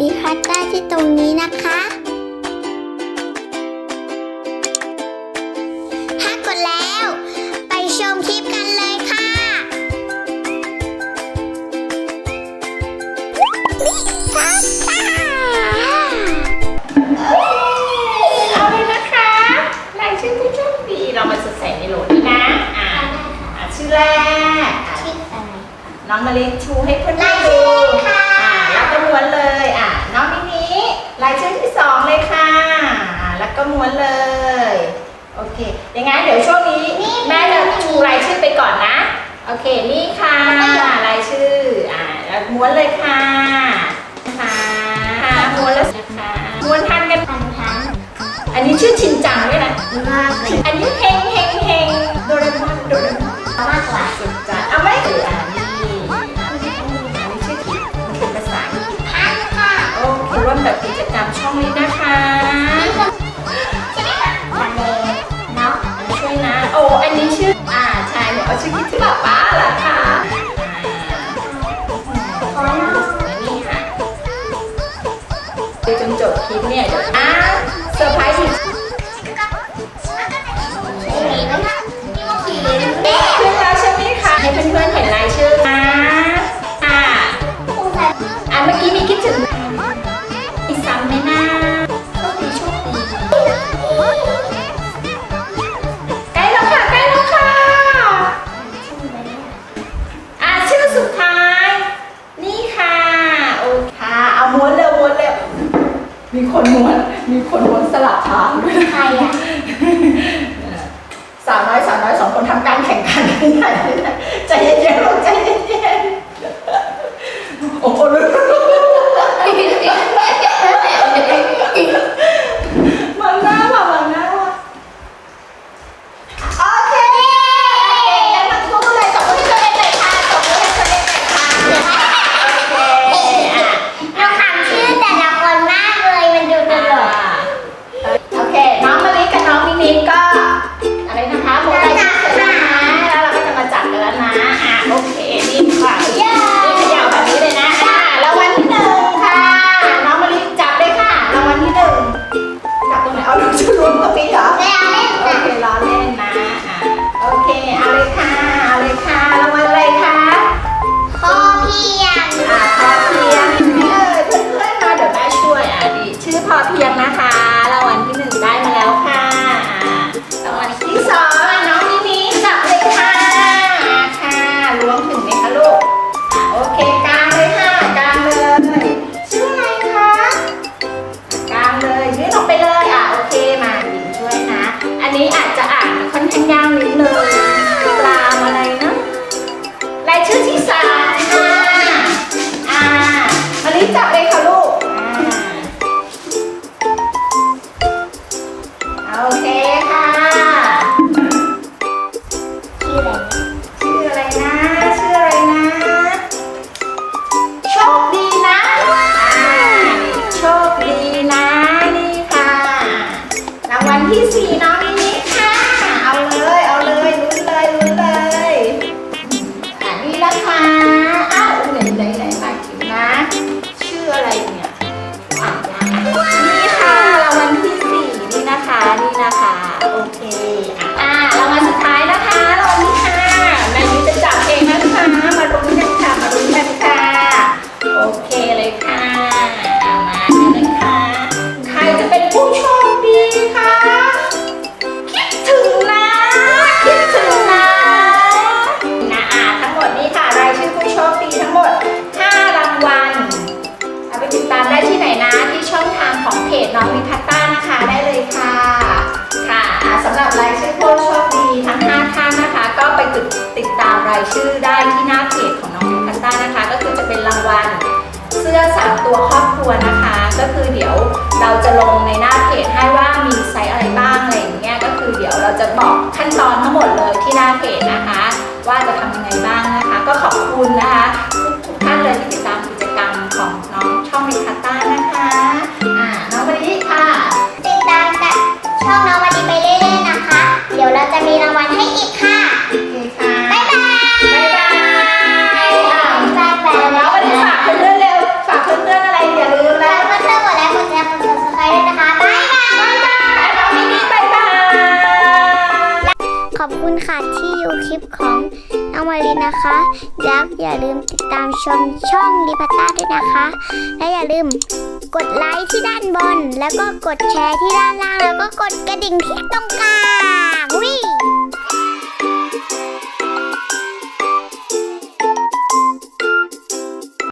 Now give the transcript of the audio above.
ริคัตได้ที่ตรงนี้นะคะ ถ้ากดแล้ว ไปชมคลิปกันเลยค่ะ เอาเลยนะคะรายชื่อผู้โชคดีเรามาสดใสในโหลดนี้นะ อ่าชื่อแรกชื่ออะไรน้องมาเล็กชูให้เพื่อนดูค่ะ นเลย อะ น้องมินิลายชื่อที่สองเลยค่ะ แล้วก็ม้วนเลย โอเค อย่างงั้นเดี๋ยวช่วงนี้แม่จะชูลายชื่อไปก่อนนะ โอเค นี่ค่ะลายชื่อ อะแล้วม้วนเลยค่ะ ค่ะคะม้วนแล้วค่ะม้วนทันกันทันทัน อันนี้ชื่อชินจังด้วยนะอันนี้เฮงเฮง ดูจนจบคลิปเนี่ยอะเซอร์ไพรส์อีก มีคนม้วนมีคนม้วนสลับทางด้วใครอะสามน้อยสามน้อยสองคนทำการแข่งขันกันใหจเย็นๆใจเย็นๆโอ้โห ชื่อได้ที่หน้าเพจของน้องยูคันต้านะคะ ก็คือจะเป็นรางวัลเสื้อสามตัวครอบครัวนะคะ ก็คือเดี๋ยวเราจะลงในหน้าเพจให้ว่ามีไซส์อะไรบ้างอะไรอย่างเงี้ยก็คือเดี๋ยวเราจะบอกขั้นตอนทั้งหมดเลยที่หน้าเพจนะคะ ว่าจะทำยังไงบ้างนะคะ ก็ขอบคุณนะคะ ขอบคุณค่ะที่ดูคลิปของน้องมารินนะคะแล้วอย่าลืมติดตามชมช่องดิพัตตาด้วยนะคะ และอย่าลืมกดไลค์ที่ด้านบน แล้วก็กดแชร์ที่ด้านล่าง แล้วก็กดกระดิ่งที่ตรงกลาง